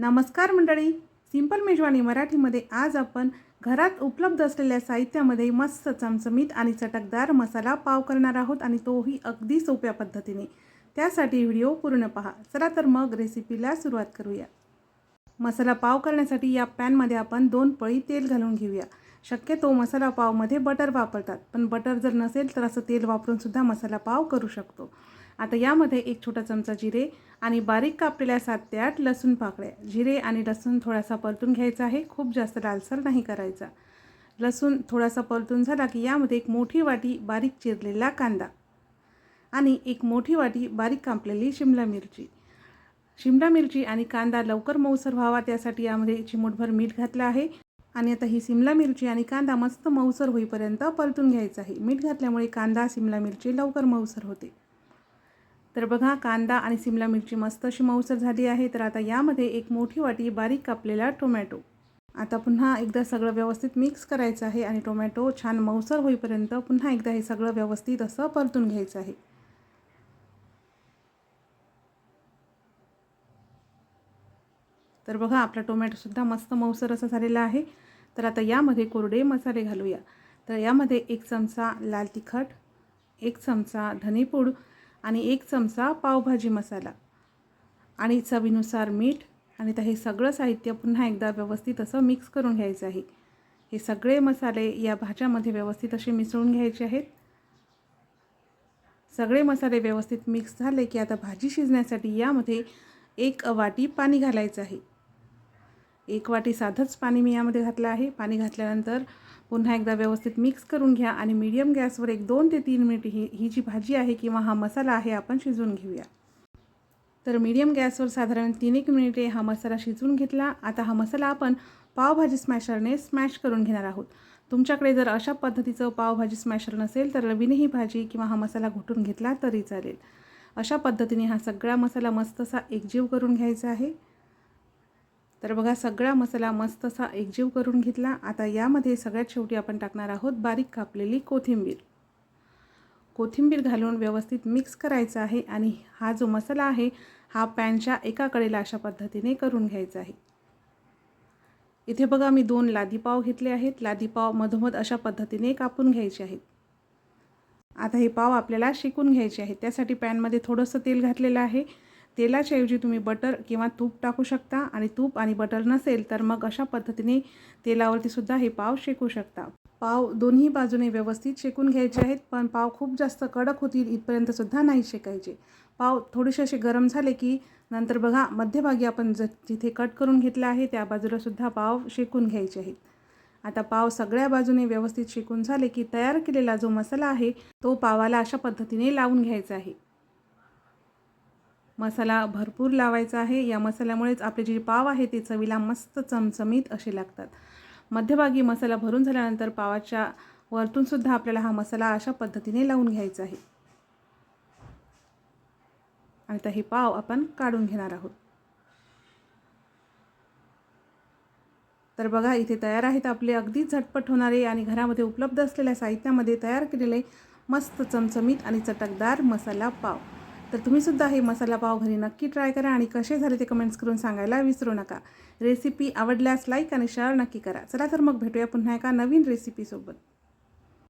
नमस्कार मंडळी. सिंपल मेजवानी मराठीमध्ये आज आपण घरात उपलब्ध असलेल्या साहित्यामध्ये मस्त चमचमीत आणि चटकदार मसाला पाव करणार आहोत आणि तोही अगदी सोप्या पद्धतीने. त्यासाठी व्हिडिओ पूर्ण पहा. चला तर मग रेसिपीला सुरुवात करूया. मसाला पाव करण्यासाठी या पॅनमध्ये आपण दोन पळी तेल घालून घेऊया. शक्यतो मसाला पावमध्ये बटर वापरतात पण बटर जर नसेल तर असं तेल वापरून सुद्धा मसाला पाव करू शकतो. आता यामध्ये एक छोटा चमचा जिरे आणि बारीक कापलेल्या सात ते आठ लसूण पाकळ्या. जिरे आणि लसूण थोडासा परतून घ्यायचा आहे. खूप जास्त लालसर नाही करायचा. लसूण थोडासा परतून झाला की यामध्ये एक मोठी वाटी बारीक चिरलेला कांदा आणि एक मोठी वाटी बारीक कापलेली शिमला मिरची. शिमला मिरची आणि कांदा लवकर मऊसर व्हावा त्यासाठी यामध्ये चिमूटभर मीठ घातलं आहे. आणि आता ही सिमला मिरची आणि कांदा मस्त मऊसर होईपर्यंत परतून घ्यायचा आहे. मीठ घातल्यामुळे कांदा सिमला मिरची लवकर मऊसर होते. तर बघा कांदा आणि सिमला मिरची मस्त अशी मऊसर झाली आहे. तर आता यामध्ये एक मोठी वाटी बारीक कापलेला टोमॅटो. आता पुन्हा एकदा सगळं व्यवस्थित मिक्स करायचं आहे आणि टोमॅटो छान मऊसर होईपर्यंत पुन्हा एकदा हे सगळं व्यवस्थित असं परतून घ्यायचं आहे. तर बघा आपला टोमॅटोसुद्धा मस्त मऊसर असा झालेला आहे. तर आता यामध्ये कोरडे मसाले घालूया. तर यामध्ये एक चमचा लाल तिखट एक चमचा धनेपूड आणि एक चमचा पावभाजी मसाला. आणि चवीनुसार मीठ आणि तर हे सगळं साहित्य पुन्हा एकदा व्यवस्थित असं मिक्स करून घ्यायचं आहे. हे सगळे मसाले या भाज्यामध्ये व्यवस्थित असे मिसळून घ्यायचे आहेत. सगळे मसाले व्यवस्थित मिक्स झाले की आता भाजी शिजण्यासाठी यामध्ये एक वाटी पाणी घालायचं आहे. एक वाटी साधंच पाणी मी यामध्ये घातलं आहे. पाणी घातल्यानंतर पुन्हा एकदा व्यवस्थित मिक्स करून घ्या आणि मीडियम गॅसवर एक दोन ते तीन मिनिट ही ही जी भाजी आहे किंवा हा मसाला आहे आपण शिजवून घेऊया. तर मीडियम गॅसवर साधारण तीन एक मिनिटे हा मसाला शिजवून घेतला. आता हा मसाला आपण पावभाजी स्मॅशरने स्मॅश करून घेणार आहोत. तुमच्याकडे जर अशा पद्धतीचं पावभाजी स्मॅशर नसेल तर रवीने ही भाजी किंवा हा मसाला घुटून घेतला तरी चालेल. अशा पद्धतीने हा सगळा मसाला मस्त असा एकजीव करून घ्यायचा आहे. तर बघा सगळा मसाला मस्त असा एकजीव करून घेतला. आता यामध्ये सगळ्यात शेवटी आपण टाकणार आहोत बारीक कापलेली कोथिंबीर. कोथिंबीर घालून व्यवस्थित मिक्स करायचा आहे आणि हा जो मसाला आहे हा पॅनच्या एका कडेला अशा पद्धतीने करून घ्यायचा आहे. इथे बघा मी दोन लादीपाव घेतले आहेत. लादीपाव मधोमध अशा पद्धतीने कापून घ्यायचे आहेत. आता हे पाव आपल्याला शिकून घ्यायचे आहेत. त्यासाठी पॅनमध्ये थोडंसं तेल घातलेलं आहे. तेलाच्याऐवजी तुम्ही बटर किंवा तूप टाकू शकता आणि तूप आणि बटर नसेल तर मग अशा पद्धतीने तेलावरतीसुद्धा हे पाव शेकू शकता. पाव दोन्ही बाजूने व्यवस्थित शेकून घ्यायचे आहेत पण पाव खूप जास्त कडक होतील इथपर्यंतसुद्धा नाही शेकायचे. पाव थोडेसे असे गरम झाले की नंतर बघा मध्यभागी आपण ज जिथे कट करून घेतलं आहे त्या बाजूलासुद्धा पाव शेकून घ्यायचे आहेत. आता पाव सगळ्या बाजूने व्यवस्थित शेकून झाले की तयार केलेला जो मसाला आहे तो पावाला अशा पद्धतीने लावून घ्यायचा आहे. मसाला भरपूर लावायचा आहे. या मसाल्यामुळेच आपले जे पाव आहे ते चवीला मस्त चमचमीत असे लागतात. मध्यभागी मसाला भरून झाल्यानंतर पावाच्या वरतूनसुद्धा आपल्याला हा मसाला अशा पद्धतीने लावून घ्यायचा आहे. आणि आता हे पाव आपण काढून घेणार आहोत. तर बघा इथे तयार आहेत आपले अगदी झटपट होणारे आणि घरामध्ये उपलब्ध असलेल्या साहित्यामध्ये तयार केलेले मस्त चमचमीत आणि चटकदार मसाला पाव. तर तुम्हीसुद्धा हे मसाला पाव घरी नक्की ट्राय करा आणि कसे झाले ते कमेंट्स करून सांगायला विसरू नका. रेसिपी आवडल्यास लाईक आणि शेअर नक्की करा. चला तर मग भेटूया पुन्हा एका नवीन रेसिपीसोबत